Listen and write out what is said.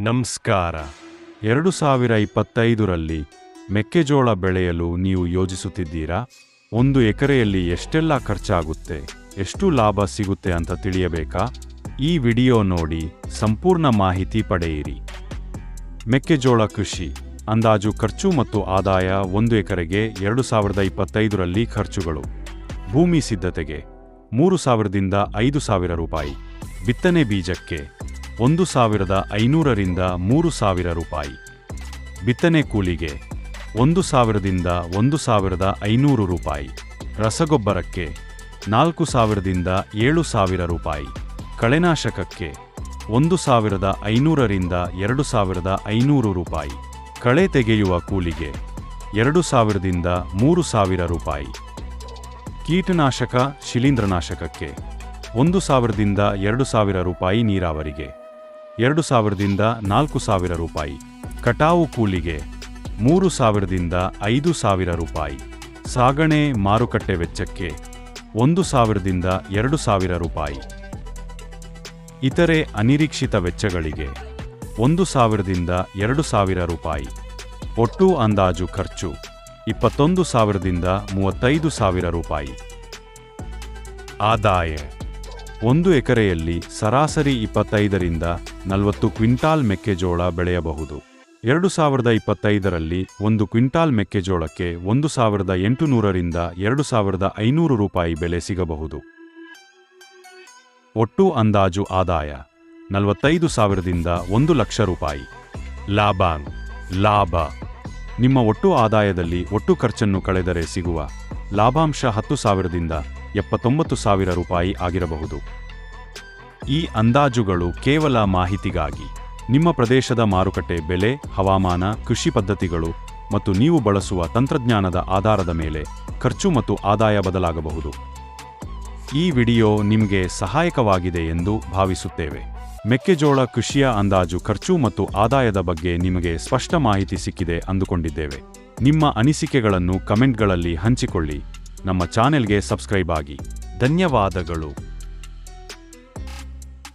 ನಮಸ್ಕಾರ. ಎರಡು ಸಾವಿರ ಇಪ್ಪತ್ತೈದರಲ್ಲಿ ಮೆಕ್ಕೆಜೋಳ ಬೆಳೆಯಲು ನೀವು ಯೋಜಿಸುತ್ತಿದ್ದೀರಾ? ಒಂದು ಎಕರೆಯಲ್ಲಿ ಎಷ್ಟೆಲ್ಲ ಖರ್ಚಾಗುತ್ತೆ? ಎಷ್ಟು ಲಾಭ ಸಿಗುತ್ತೆ ಅಂತ ತಿಳಿಯಬೇಕಾ? ಈ ವಿಡಿಯೋ ನೋಡಿ ಸಂಪೂರ್ಣ ಮಾಹಿತಿ ಪಡೆಯಿರಿ. ಮೆಕ್ಕೆಜೋಳ ಕೃಷಿ. ಅಂದಾಜು ಖರ್ಚು ಮತ್ತು ಆದಾಯ ಒಂದು ಎಕರೆಗೆ ಎರಡು ಸಾವಿರದ ಇಪ್ಪತ್ತೈದರಲ್ಲಿ ಖರ್ಚುಗಳು. ಭೂಮಿ ಸಿದ್ಧತೆಗೆ. ಮೂರು ಸಾವಿರದಿಂದ ಐದು ಸಾವಿರ ರೂಪಾಯಿ. ಬಿತ್ತನೆ ಬೀಜಕ್ಕೆ. ಒಂದು ಸಾವಿರದ ಐನೂರರಿಂದ ಮೂರು ಸಾವಿರ ರೂಪಾಯಿ. ಬಿತ್ತನೆ ಕೂಲಿಗೆ ಒಂದು ಸಾವಿರದಿಂದ ಒಂದು ಸಾವಿರದ ಐನೂರು ರೂಪಾಯಿ. ರಸಗೊಬ್ಬರಕ್ಕೆ ನಾಲ್ಕು ಸಾವಿರದಿಂದ ಏಳು ಸಾವಿರ ರೂಪಾಯಿ. ಕಳೆನಾಶಕಕ್ಕೆ ಒಂದು ಸಾವಿರದ ಐನೂರರಿಂದ ಎರಡು ಸಾವಿರದ ಐನೂರು ರೂಪಾಯಿ. ಕಳೆ ತೆಗೆಯುವ ಕೂಲಿಗೆ ಎರಡು ಸಾವಿರದಿಂದ ಮೂರು ಸಾವಿರ ರೂಪಾಯಿ. ಕೀಟನಾಶಕ ಶಿಲೀಂಧ್ರನಾಶಕಕ್ಕೆ ಒಂದು ಸಾವಿರದಿಂದ ಎರಡು ಸಾವಿರ ರೂಪಾಯಿ ನೀರಾವರಿಗೆ. ಎರಡು ಸಾವಿರದಿಂದ ನಾಲ್ಕು ಸಾವಿರ ರೂಪಾಯಿ. ಕಟಾವು ಕೂಲಿಗೆ ಮೂರು ಸಾವಿರದಿಂದ ಐದು ಸಾವಿರ ರೂಪಾಯಿ. ಸಾಗಣೆ ಮಾರುಕಟ್ಟೆ ವೆಚ್ಚಕ್ಕೆ ಒಂದು ಸಾವಿರದಿಂದ ಎರಡು ಸಾವಿರ ರೂಪಾಯಿ. ಇತರೆ ಅನಿರೀಕ್ಷಿತ ವೆಚ್ಚಗಳಿಗೆ ಒಂದು ಸಾವಿರದಿಂದ ಎರಡು ಸಾವಿರ ರೂಪಾಯಿ. ಒಟ್ಟು ಅಂದಾಜು ಖರ್ಚು ಇಪ್ಪತ್ತೊಂದು ಸಾವಿರದಿಂದ ಮೂವತ್ತೈದು ಸಾವಿರ ರೂಪಾಯಿ. ಆದಾಯ ಒಂದು ಎಕರೆಯಲ್ಲಿ ಸರಾಸರಿ ಇಪ್ಪತ್ತೈದರಿಂದ ನಲವತ್ತು ಕ್ವಿಂಟಾಲ್ ಮೆಕ್ಕೆಜೋಳ ಬೆಳೆಯಬಹುದು. ಎರಡು ಸಾವಿರದ ಇಪ್ಪತ್ತೈದರಲ್ಲಿ ಒಂದು ಕ್ವಿಂಟಾಲ್ ಮೆಕ್ಕೆಜೋಳಕ್ಕೆ ಒಂದು ಸಾವಿರದ ಎಂಟುನೂರರಿಂದ ಎರಡು ಸಾವಿರದ ಐನೂರು ರೂಪಾಯಿ ಬೆಲೆ ಸಿಗಬಹುದು. ಒಟ್ಟು ಅಂದಾಜು ಆದಾಯ ನಲವತ್ತೈದು ಸಾವಿರದಿಂದ ಒಂದು ಲಕ್ಷ ರೂಪಾಯಿ. ಲಾಭ ಲಾಭ. ನಿಮ್ಮ ಒಟ್ಟು ಆದಾಯದಲ್ಲಿ ಒಟ್ಟು ಖರ್ಚನ್ನು ಕಳೆದರೆ ಸಿಗುವ ಲಾಭಾಂಶ ಹತ್ತು ಸಾವಿರದಿಂದ ಎಪ್ಪತ್ತೊಂಬತ್ತು ಸಾವಿರ ರೂಪಾಯಿ ಆಗಿರಬಹುದು. ಈ ಅಂದಾಜುಗಳು ಕೇವಲ ಮಾಹಿತಿಗಾಗಿ. ನಿಮ್ಮ ಪ್ರದೇಶದ ಮಾರುಕಟ್ಟೆ ಬೆಲೆ, ಹವಾಮಾನ, ಕೃಷಿ ಪದ್ಧತಿಗಳು ಮತ್ತು ನೀವು ಬಳಸುವ ತಂತ್ರಜ್ಞಾನದ ಆಧಾರದ ಮೇಲೆ ಖರ್ಚು ಮತ್ತು ಆದಾಯ ಬದಲಾಗಬಹುದು. ಈ ವಿಡಿಯೋ ನಿಮಗೆ ಸಹಾಯಕವಾಗಿದೆ ಎಂದು ಭಾವಿಸುತ್ತೇವೆ. ಮೆಕ್ಕೆಜೋಳ ಕೃಷಿಯ ಅಂದಾಜು ಖರ್ಚು ಮತ್ತು ಆದಾಯದ ಬಗ್ಗೆ ನಿಮಗೆ ಸ್ಪಷ್ಟ ಮಾಹಿತಿ ಸಿಕ್ಕಿದೆ ಅಂದುಕೊಂಡಿದ್ದೇವೆ. ನಿಮ್ಮ ಅನಿಸಿಕೆಗಳನ್ನು ಕಮೆಂಟ್ಗಳಲ್ಲಿ ಹಂಚಿಕೊಳ್ಳಿ. ನಮ್ಮ ಚಾನೆಲ್ಗೆ ಸಬ್ಸ್ಕ್ರೈಬ್ ಆಗಿ ಧನ್ಯವಾದಗಳು